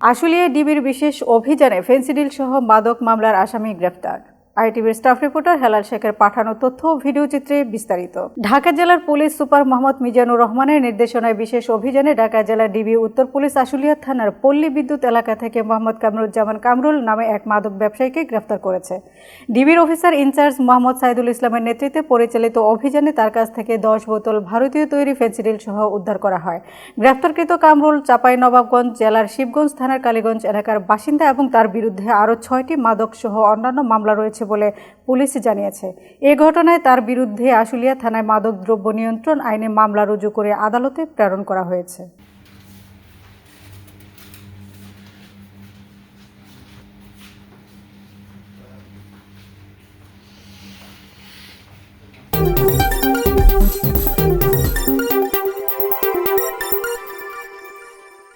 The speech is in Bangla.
আশুলিয়া ডিবির বিশেষ অভিযানে ফেন্সিডিল সহ মাদক মামলার আসামি গ্রেফতার আইটিভির স্টাফ রিপোর্টার হেলাল শেখের পাঠানো তথ্য ভিডিও চিত্রে বিস্তারিত। ঢাকা জেলার পুলিশ সুপার মোহাম্মদ মিজানুর রহমানের নির্দেশনায় বিশেষ অভিযানে ঢাকা জেলার ডিবি উত্তর পুলিশ আশুলিয়া থানার পল্লী বিদ্যুৎ এলাকা থেকে মোহাম্মদ কামরুজ্জামান কামরুল নামে এক মাদক ব্যবসায়ীকে গ্রেফতার করেছে। ডিবির অফিসার ইনচার্জ মোহাম্মদ সাইদুল ইসলামের নেতৃত্বে পরিচালিত অভিযানে তার কাছ থেকে দশ বোতল ভারতীয় তৈরি ফেন্সিডিল সহ উদ্ধার করা হয়। গ্রেফতারকৃত কামরুল চাপাই নবাবগঞ্জ জেলার শিবগঞ্জ থানার কালীগঞ্জ এলাকার বাসিন্দা এবং তার বিরুদ্ধে আরও ছয়টি মাদক সহ অন্যান্য মামলা রয়েছে বলে পুলিশ জানিয়েছে। এ ঘটনায় তার বিরুদ্ধে আশুলিয়া থানায় মাদক দ্রব্য নিয়ন্ত্রণ আইনে মামলা রুজু করে আদালতে প্রেরণ করা হয়েছে।